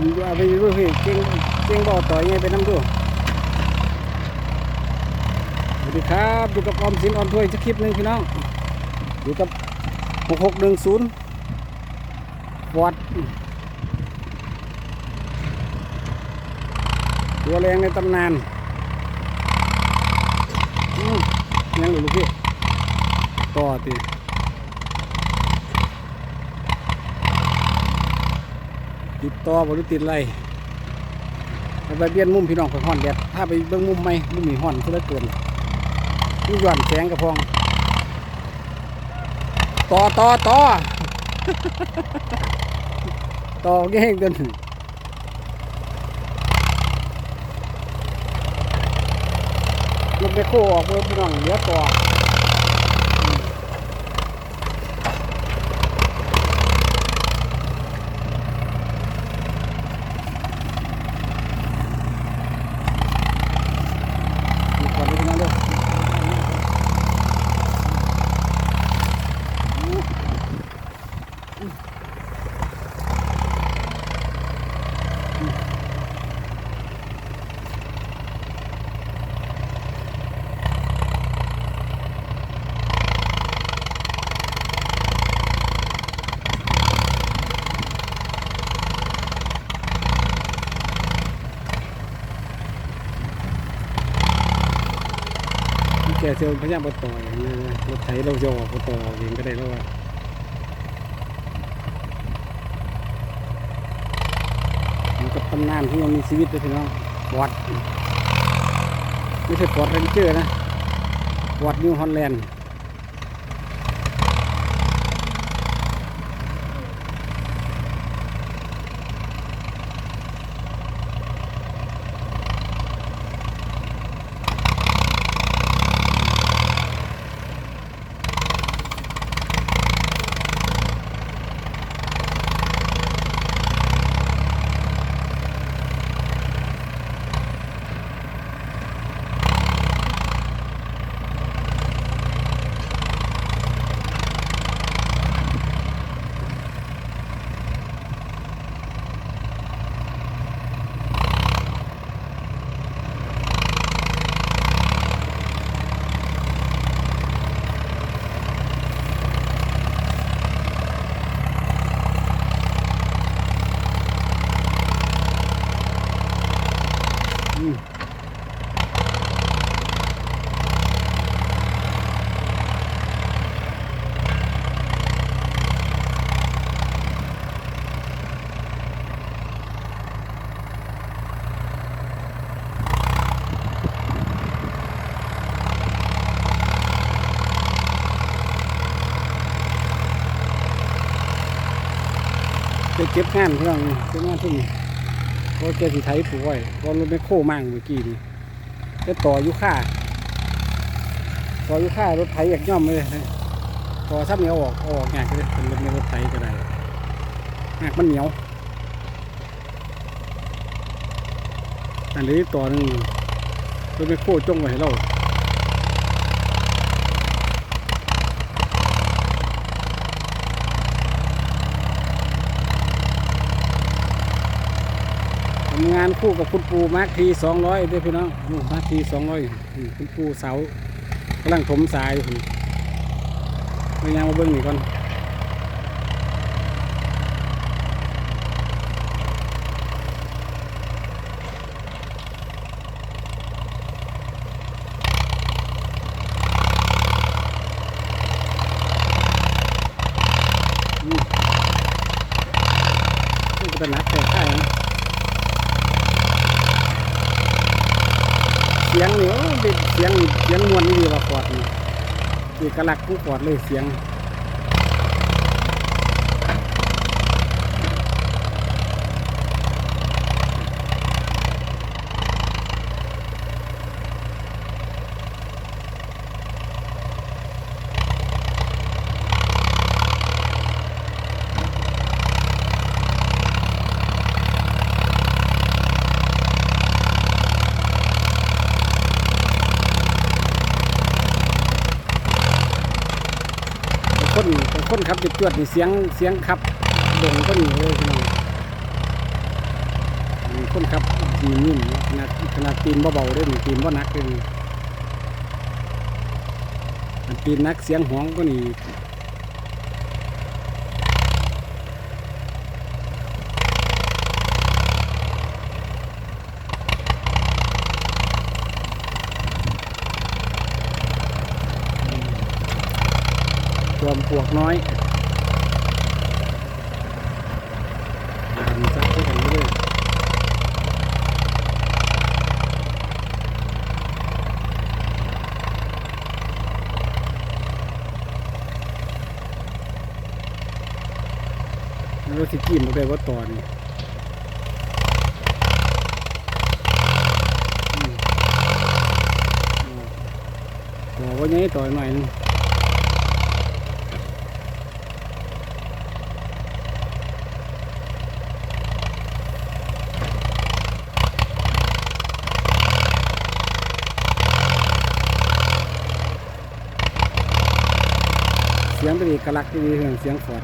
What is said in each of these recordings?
เอาไปดูพี่เก่งเก่งบ่อต่อยไงไปน้ำดูสวัสดีครับอยู่กับออมสินออนถ้วยจะคลิปหนึ่งพี่น้องอยู่กับหกหกหนึ่งศูนย์วอดตัวแรงในตำนานยังอยู่ลูกพี่ต่อตี ติดต่อบริติดไรไปไปเบี้ยนมุมพี่น้องไปห่อนแดดถ้าไปเบิ้งมุมไม่มุมมีห่อนเหลือเกินนี่หย่อนแสงกระพองต่อต่อต่อต่อแง่งเดินลงไปโคออกเบิ่งพี่น้องเหลือต่อมดูก่อนเลยพี่น้องเด้อ ที่ แกเซลพยายามบต่ออย่างนี้นะรถไถเราจะออกบต่อเองก็ได้แล้วว่ามันกับตำนานที่ยังมีชีวิตเลยพี่น้องบอดไม่ใช่บอดเรนเจอร์นะบอดนิวฮอลแลนด์ ก็บงานพี่น้องเก็บงานทุ่มนี่เพราะแกสิไทยผูกไว้เพราะรถไม่โค้มั่งเมื่อกี้นี่จะต่ออยุค่าต่ออยุค่ารถไถอยากย่อมเลยต่อซ้ำเหนียวออกออกงากเลยเป็นรถในรถไถก็ได้งากมันเหนียวอันนี้ต่อหนึ่งรถไม่โค้จงไว้ให้เรา งานคู่กับคุณปูมาร์คทีสองร้อยเด้อพี่น้องมาร์คทีสองร้อยคุณปูเสากำลังถมสายอยู่พุ่ยังมาเบิ้งนี่ก่อนอืมนี่ก็เป็นนักแต่ใช่นะเสียงนี่โอ้เด็ดเสียงเสียงมวนนี่ดีว่าปอดนี่เอกลักษณ์ของปอดเลยเสียง คนคนขับจุดจวดนี่เสียงเสียงขับดงก็นี่เลยพี่น้องมีคนขับทีนิ่มนะขนาดขนาดตีนเบาๆได้หนึ่งตีนบ่หนักเลยนี่อันตีนนักเสียงหวงก็นี่ รวมปวกน้อยดันซักด้วยกันเรื่อยแล้วรถสิกินบ่ได้ว่าตอนนี่อืมต่อว่าไงต่อหน่อยหนึง ยงเป็นเอกลักษณ์ที่ดีเรื่องเสียงฟอด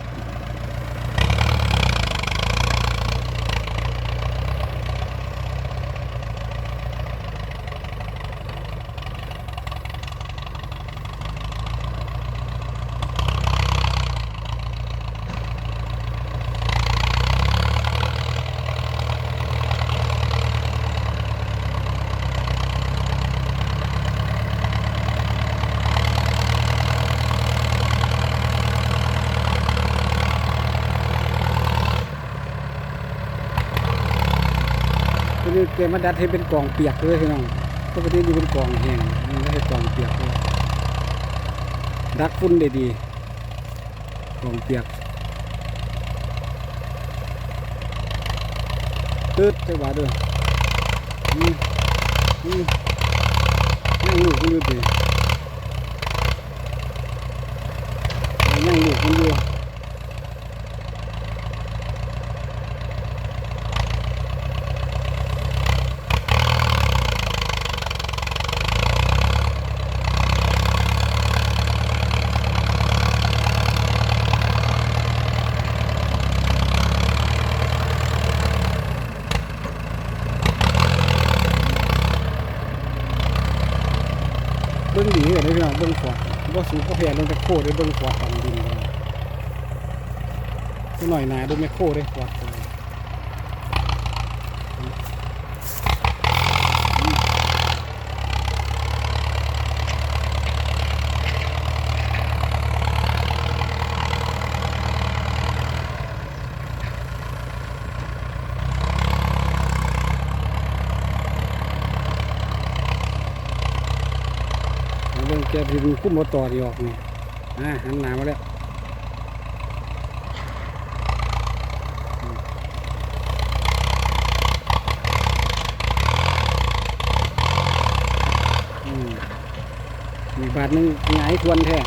มาดัดให้เป็นกล่องเปียกเลยพี่น้องปกตินี่เป็นกล่องแห้งมันก็ให้กล่องเปียกเลยดักฝุ่นได้ดีกล่องเปียกตืดจังหวะเด้ออืมอืมนั่งลูกมันอยู่ดินั่งลูกมันอยู่ เบิ้งดีเลยพี่น้องเบิ้งฟอดว่าสูงก็แพ้ลงจาก โคได้เบิ้งฟอดตังดินกันตัวหน่อยหนาดูแมคโคได้ฟอดกันเบิ้งแกพิมคุ้มมาต่อดีออกนี่ อ่าหันหนามาแล้วมีบาทนึงหงายควรแท้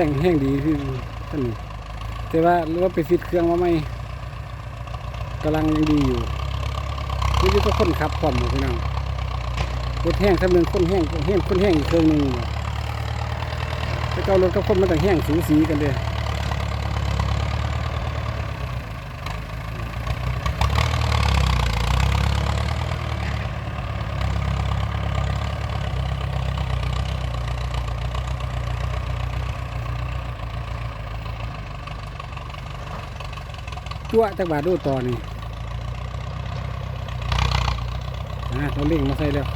แรงแห้งดีพี่ท่านนี่แต่ว่าหรือว่าไปฟิตเครื่องว่าไม่กำลังยังดีอยู่นี่ก็คนขับพร้อมหมดพี่น้องรถแห้งทำเร็จคนแห้งแห้งคนแห้งอีกเครื่องหนึ่งแล้วก็รถก็คนมันต่างแห้งสูสีกันเลย จั่วจักบาทดูต่อนี่อะเราเล่งมาใส่แล้ว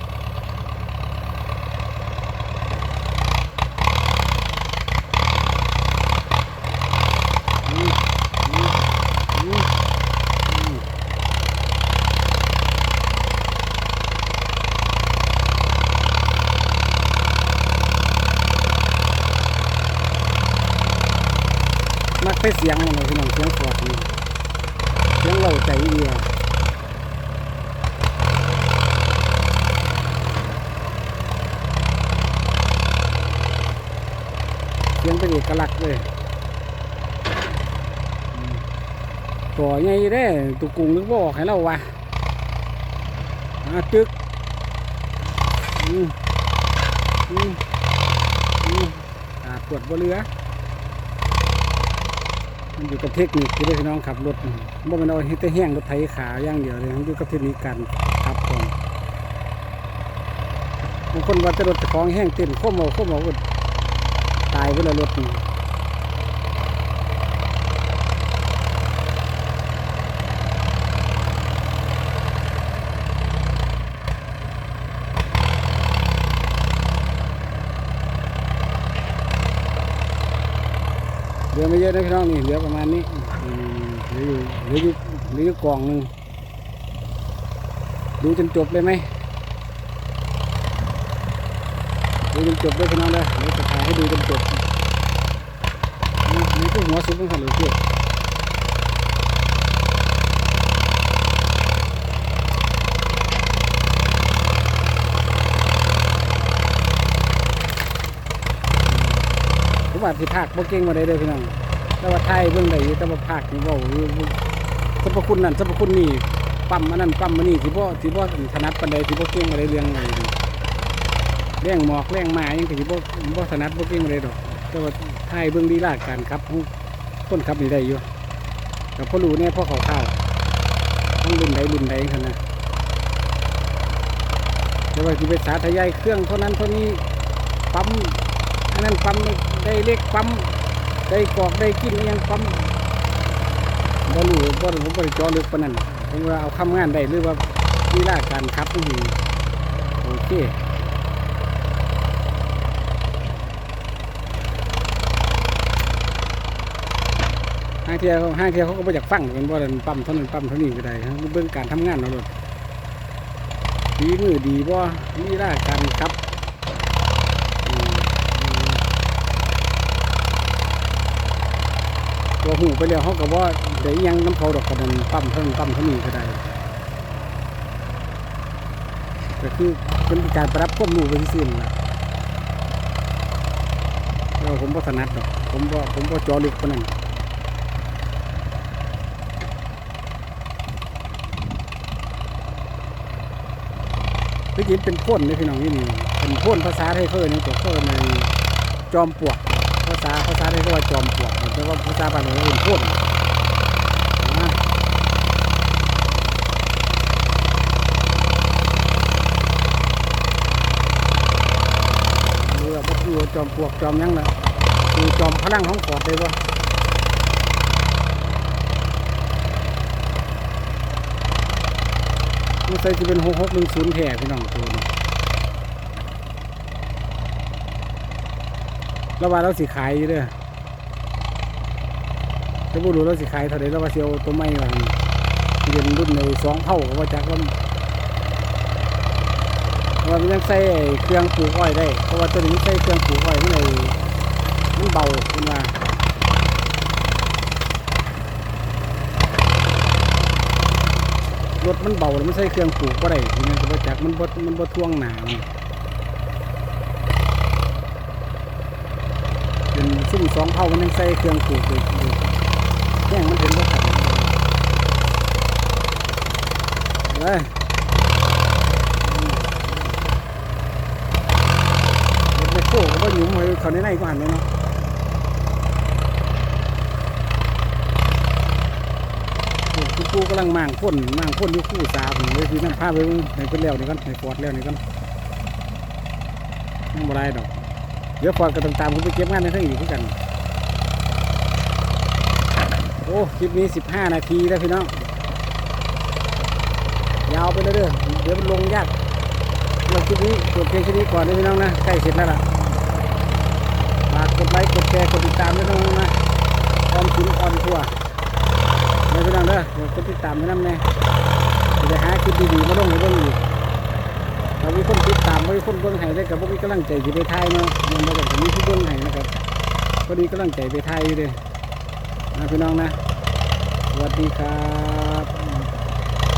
มักไปเสียงมันเลยพี่น้องเสียงฟอดนี่ ยังเราใจดีว่ะเสียงเป็นเอกลักษณ์เลยต่อไงเด้ตุกุงนึกว่าอกให้เราวะอะตึกอืมอืมอืมขาปวดบ่เหลือ มันอยู่กับเทคนิคที่ได้พี่น้องขับรถบ่มันเอาให้แต่แห้งรถไถขาอย่างเดียวเลยมันอยู่กับเทคนิคการขับก่อนบางคนว่าจะรถจะคล้องแห้งเต้นโค้มเอาโค้มเอาก็ตายเวลารถนี่ เหลือไม่เยอะนะพี่น้องนี่เหลือประมาณนี้เหลืออยู่เหลืออยู่เหลืออยู่กล่องหนึ่งดูจนจบเลยไหมดูจนจบเลยพี่น้องเลยเดี๋ยวจะถ่ายให้ดูจนจบนี่นี่คือหัวซุปของสันหรือเปล่าผม ว่าสิภาคบ่เก่งมาได้เลยพี่น้องแต่ว่าไทยเบื้องใดแต่ว่าภาคนี่เว่บ่สรรพคุณนั่นสรรพคุณนี่ปั๊มอันนั้นปั๊มอันนี้ที่บ่ที่บ่ถนัดปานใดที่บ่เก่งมาได้เรื่องอะไรเรื่องหมอกเรื่องมายังสิบ่บ่ถนัดบ่เก่งมาได้ดอก แต่ว่าไทยเบื้องดีลาดการครับของคนขับนี่ได้อยู่กับพ่อรู้เนี่ยพ่อเขาข้าวต้องรุ่นใดรุ่นใดขนาดแต่ว่าที่ไปสาธยายเครื่องเท่านั้นเท่านี้ปั๊มอันนั้นปั๊ม ได้เล็กปั๊มได้กอกได้กินอิหยังปั๊มบ่รู้บ่รู้ผมบ่ได้เจอลึกปนนั้นผมว่าเอาคำงานได้หรือว่าลีลาการขับนี่โอเคห้างเทียเขาห้างเทียเขาก็บ่อยากฟังกันบ่ได้ปั๊มเท่านั้นปั๊มเท่านี้ก็ได้ครับเบิ่งการทำงานเอาโลดดีมือดีบ่ลีลาการขับอืมอืม ตัวหูไปแล้วเขาก็ว่าเดี๋ยวยังน้ำเขาดอกกระดันปั๊มเท่านั้นปั๊มเท่านี้ก็ได้ก็คือเป็นการปรับควบรู้ไปที่สิ้นละแล้วผมก็ถนัดดอก ผมก็ผมก็จอลึกปนนั้นพี่จิตเป็นพ่นนี่พี่น้องนี่นี่เป็นพ่นภาษาไทยเขาเอ่ยนี่ตัวเขาเอ่ในจอมปวก ภาษาภาษาไทยเรียกว่าจอมปลวกแต่ว่าภาษาบ้านเราเรียกพ่นนะเรือบ่คือจอมปลวกจอมยังล่ะคือจอมพลังของกอดได้บ่มันใส่จะเป็นหกหกหนึ่งศูนย์แท้พี่น้องตัวนี้ แล้วว่าเราสิขายอยู่เด้อจะบ่รู้เราสิขายเท่าไรแล้วว่าสิเอาตัวใหม่วาหั่นเรียนรุ่นในสองเท่าก็ว่าจักว่าว่ามันยังใส่เครื่องปลูกอ้อยได้ เพราะว่าตัวนี้ใส่เครื่องปลูกอ้อยมันเลยมันเบาขึ้นมารถมันเบาแล้วมันใส่เครื่องปลูกบ่ได้ทีนี้ก็บ่จักมันบ่มันบ่ท่วงหนามัน เป็น ซุ่มสองเท่ามันยังใส่เครื่องปลูกเลยแย่งมันเป็นรถขับเลยรถแมคโครก็บ่หยุ่มเลยเขาในในก็หันเลยเนาะคุณปูกำลังมางพ่นมางพ่นยู่คู่สาผมเลยคือน้ำผ้าไปเบิ่งให้เป็นแล้วนี่ก่อนให้ฟอดแล้วนี่ก่อนยังบ่ได้ดอก เดี๋ยวฟอดก็ต้องตามคุณไปเก็บงานในทั้งอีกคือกัน โอ้คลิปนี้15นาทีแล้วพี่น้อง ยาวไปเรื่อยๆเดี๋ยวมันลงยากเราคลิปนี้จบเพียงแค่นี้ก่อนนะพี่น้องนะใกล้เสร็จแล้วล่ะฝากกดไลค์กดแชร์กดติดตามด้วยน้องนะออมสินออนทัวร์นะพี่น้องเด้อเดี๋ยวกดติดตามให้น้ำแน่เดี๋ยวหาคลิปดีๆมาลงให้เบิ่งอีก เรามีคนติดตามมีคนเบื้องไห้ได้กับพวกนี้กำลังใจอยู่ในไทยเนาะยังบ่ได้มีผู้เบื้องไห้นะครับพอดีกำลังใจไปไทยอยู่เลยนะพี่น้องนะสวัสดีครับ